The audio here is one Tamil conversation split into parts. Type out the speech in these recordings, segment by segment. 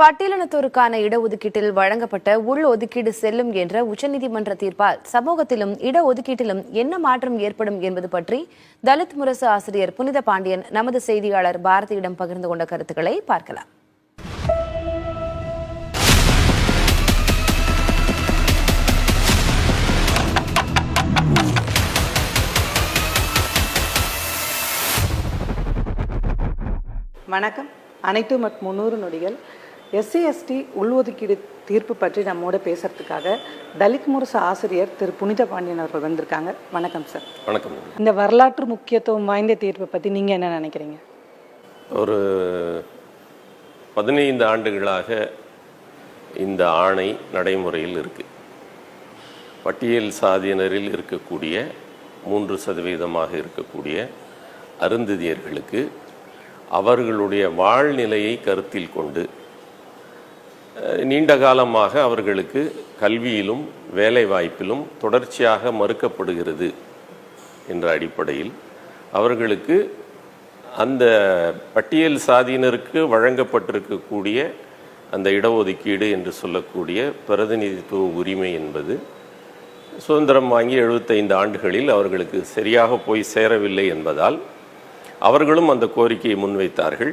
பட்டியலினத்தோருக்கான இடஒதுக்கீட்டில் வழங்கப்பட்ட உள் ஒதுக்கீடு செல்லும் என்ற உச்சநீதிமன்ற தீர்ப்பால் சமூகத்திலும் இடஒதுக்கீட்டிலும் என்ன மாற்றம் ஏற்படும் என்பது பற்றி தலித் முரசு ஆசிரியர் புனித பாண்டியன் நமது செய்தியாளர் பாரதியிடம் பகிர்ந்து கொண்ட கருத்துக்களை பார்க்கலாம். வணக்கம். அனைத்து மட் முந்நூறு நொடிகள். எஸ்சி எஸ்டி உள்ஒதுக்கீடு தீர்ப்பு பற்றி நம்மோட பேசுறதுக்காக தலித் முரசு ஆசிரியர் திரு. புனித பாண்டியன் அவர்கள் வந்திருக்காங்க. வணக்கம் சார் வணக்கம். இந்த வரலாற்று முக்கியத்துவம் வாய்ந்த தீர்ப்பை பற்றி நீங்கள் என்ன நினைக்கிறீங்க? ஒரு பதினைந்து ஆண்டுகளாக இந்த ஆணை நடைமுறையில் இருக்கு. பட்டியல் சாதியினரில் இருக்கக்கூடிய மூன்று சதவீதமாக இருக்கக்கூடிய அருந்ததியர்களுக்கு அவர்களுடைய வாழ்நிலையை கருத்தில் கொண்டு நீண்ட காலமாக அவர்களுக்கு கல்வியிலும் வேலைவாய்ப்பிலும் தொடர்ச்சியாக மறுக்கப்படுகிறது என்ற அடிப்படையில் அவர்களுக்கு அந்த பட்டியல் சாதியினருக்கு வழங்கப்பட்டிருக்கக்கூடிய அந்த இடஒதுக்கீடு என்று சொல்லக்கூடிய பிரதிநிதித்துவ உரிமை என்பது சுதந்திரம் வாங்கி எழுபத்தைந்து ஆண்டுகளில் அவர்களுக்கு சரியாக போய் சேரவில்லை என்பதால் அவர்களும் அந்த கோரிக்கையை முன்வைத்தார்கள்.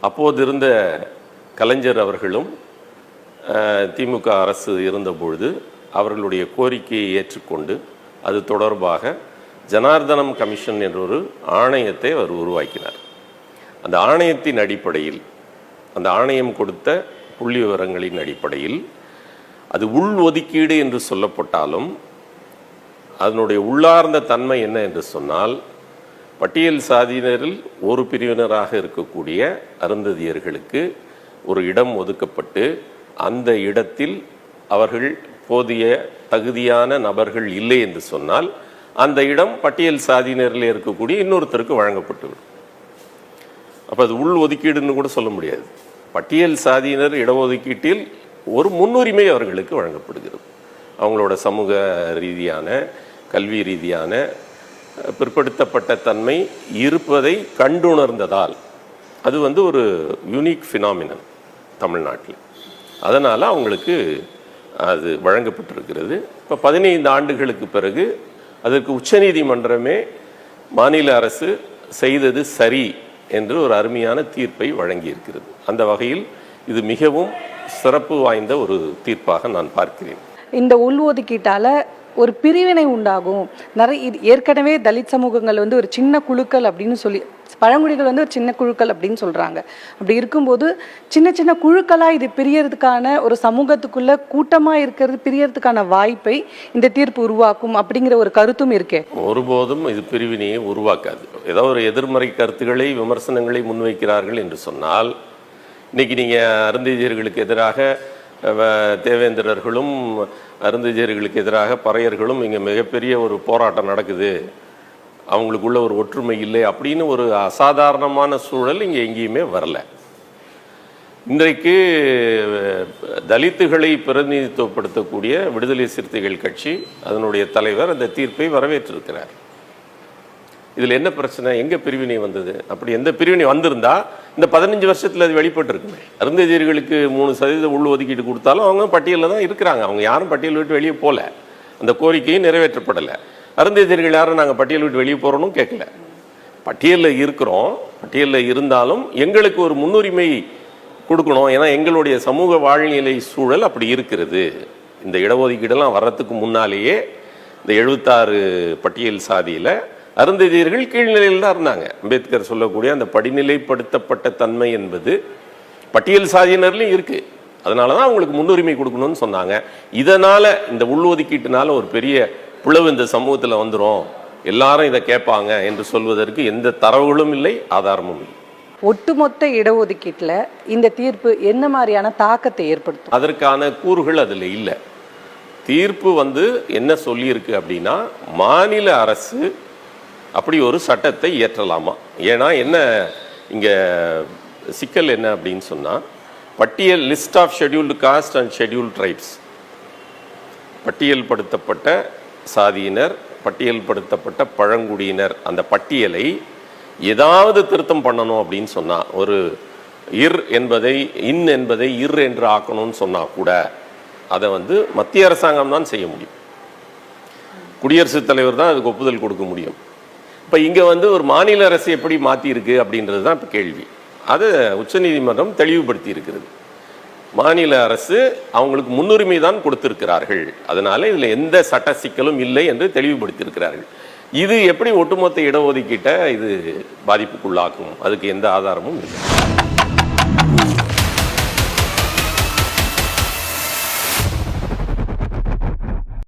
அப்போது இருந்த கலைஞர் அவர்களும் திமுக அரசு இருந்தபொழுது அவர்களுடைய கோரிக்கையை ஏற்றுக்கொண்டு அது தொடர்பாக ஜனார்தனம் கமிஷன் என்ற ஒரு ஆணையத்தை அவர் உருவாக்கினார். அந்த ஆணையத்தின் அடிப்படையில் அந்த ஆணையம் கொடுத்த புள்ளி விவரங்களின் அடிப்படையில் அது உள் ஒதுக்கீடு என்று சொல்லப்பட்டாலும் அதனுடைய உள்ளார்ந்த தன்மை என்ன என்று சொன்னால் பட்டியல் சாதியினரில் ஒரு பிரிவினராக இருக்கக்கூடிய அருந்ததியர்களுக்கு ஒரு இடம் ஒதுக்கப்பட்டு அந்த இடத்தில் அவர்கள் போதிய தகுதியான நபர்கள் இல்லை என்று சொன்னால் அந்த இடம் பட்டியல் சாதியினரில் இருக்கக்கூடிய இன்னொருத்தருக்கு வழங்கப்பட்டுவிடும். அப்போ அது உள் ஒதுக்கீடுன்னு கூட சொல்ல முடியாது. பட்டியல் சாதியினர் இடஒதுக்கீட்டில் ஒரு முன்னுரிமை அவர்களுக்கு வழங்கப்படுகிறது. அவங்களோட சமூக ரீதியான கல்வி ரீதியான பிற்படுத்தப்பட்ட தன்மை இருப்பதை கண்டுணர்ந்ததால் அது வந்து ஒரு யூனிக் ஃபினாமினன் தமிழ்நாட்டில். அதனால் அவங்களுக்கு அது வழங்கப்பட்டிருக்கிறது. இப்போ பதினைந்து ஆண்டுகளுக்கு பிறகு அதற்கு உச்சநீதிமன்றமே மாநில அரசு செய்தது சரி என்று ஒரு அருமையான தீர்ப்பை வழங்கியிருக்கிறது. அந்த வகையில் இது மிகவும் சிறப்பு வாய்ந்த ஒரு தீர்ப்பாக நான் பார்க்கிறேன். இந்த உள்ஒதுக்கீட்டால் ஒரு பிரிவினை உண்டாகும். நிறைய இது ஏற்கனவே தலித் சமூகங்கள் வந்து ஒரு சின்ன குழுக்கள் அப்படின்னு சொல்லி பழங்குடிகள் வந்து ஒரு சின்ன குழுக்கள் அப்படின்னு சொல்கிறாங்க அப்படி இருக்கும்போது சின்ன சின்ன குழுக்களாக இது பிரியறதுக்கான ஒரு சமூகத்துக்குள்ள கூட்டமாக இருக்கிறது பிரியறதுக்கான வாய்ப்பை இந்த தீர்ப்பு உருவாக்கும் அப்படிங்கிற ஒரு கருத்தும் இருக்கே. ஒருபோதும் இது பிரிவினையை உருவாக்காது. ஏதோ ஒரு எதிர்மறை கருத்துக்களை விமர்சனங்களை முன்வைக்கிறார்கள் என்று சொன்னால் இன்றைக்கி நீங்கள் அருந்ததியர்களுக்கு எதிராக தேவேந்திரர்களும் அருந்ததியர்களுக்கு எதிராக பறையர்களும் இங்கே மிகப்பெரிய ஒரு போராட்டம் நடக்குது. அவங்களுக்குள்ள ஒரு ஒற்றுமை இல்லை அப்படின்னு ஒரு அசாதாரணமான சூழல் இங்கே எங்கேயுமே வரல. இன்றைக்கு தலித்துகளை பிரதிநிதித்துவப்படுத்தக்கூடிய விடுதலை சிறுத்தைகள் கட்சி அதனுடைய தலைவர் அந்த தீர்ப்பை வரவேற்றிருக்கிறார். இதில் என்ன பிரச்சனை? எங்க பிரிவினை வந்தது? அப்படி எந்த பிரிவினை வந்திருந்தா இந்த பதினஞ்சு வருஷத்துல அது வெளிப்பட்டிருக்குமே. அருந்ததியர்களுக்கு மூணு சதவீத உள் ஒதுக்கீடு கொடுத்தாலும் அவங்க பட்டியலில் தான் இருக்கிறாங்க. அவங்க யாரும் பட்டியல் விட்டு வெளியே போகல அந்த கோரிக்கையும் நிறைவேற்றப்படலை. அருந்ததியர்கள் யாரும் நாங்கள் பட்டியல் விட்டு வெளியே போகிறோன்னு கேட்கல பட்டியலில் இருக்கிறோம். பட்டியலில் இருந்தாலும் எங்களுக்கு ஒரு முன்னுரிமை கொடுக்கணும். ஏன்னா எங்களுடைய சமூக வாழ்நிலை சூழல் அப்படி இருக்கிறது. இந்த இடஒதுக்கீடெல்லாம் வர்றதுக்கு முன்னாலேயே இந்த எழுபத்தாறு பட்டியல் சாதியில் அருந்ததியர்கள் கீழ்நிலையில் தான் இருந்தாங்க. அம்பேத்கர் சொல்லக்கூடிய அந்த படிநிலைப்படுத்தப்பட்ட தன்மை என்பது பட்டியல் சாதியினர்லையும் இருக்குது அதனால தான் அவங்களுக்கு முன்னுரிமை கொடுக்கணும்னு சொன்னாங்க. இதனால் இந்த உள்ஒதுக்கீட்டுனால ஒரு பெரிய பிளவு இந்த சமூகத்தில் வந்துரும் எல்லாரும் இதை கேட்பாங்க என்று சொல்வதற்கு எந்த தரவுகளும் இல்லை ஆதாரமும் இல்லை. ஒட்டுமொத்த இடஒதுக்கீட்டுல இந்த தீர்ப்பு என்ன மாதிரியான தாக்கத்தை ஏற்படுத்தும்? அதற்கான கூறுகள் அதில் இல்லை. தீர்ப்பு வந்து என்ன சொல்லியிருக்கு அப்படின்னா மாநில அரசு அப்படி ஒரு சட்டத்தை இயற்றலாமா? ஏன்னா என்ன இங்கே சிக்கல் என்ன அப்படின்னு சொன்னால் பட்டியல் list of scheduled caste and schedule tribes பட்டியல்படுத்தப்பட்ட சாதியினர் பட்டியல்படுத்தப்பட்ட பழங்குடியினர் அந்த பட்டியலை ஏதாவது திருத்தம் பண்ணணும் அப்படின்னு சொன்னால் ஒரு இர் என்பதை இன் என்பதை இர் என்று ஆக்கணும்னு சொன்னால் கூட அதை வந்து மத்திய அரசாங்கம் தான் செய்ய முடியும். குடியரசுத் தலைவர் தான் அதுக்கு ஒப்புதல் கொடுக்க முடியும். இப்போ இங்கே வந்து ஒரு மாநில அரசு எப்படி மாற்றியிருக்கு அப்படின்றது தான் இப்போ கேள்வி. அது உச்சநீதிமன்றம் தெளிவுபடுத்தி இருக்கிறது மாநில அரசு அவங்களுக்கு முன்னுரிமை தான் கொடுத்திருக்கிறார்கள். அதனால இதில் எந்த சட்ட சிக்கலும் இல்லை என்று தெளிவுபடுத்தியிருக்கிறார்கள். இது எப்படி ஒட்டுமொத்த இடஒதுக்கீட்டை இது பாதிப்புக்குள்ளாக்கும்? அதுக்கு எந்த ஆதாரமும் இல்லை.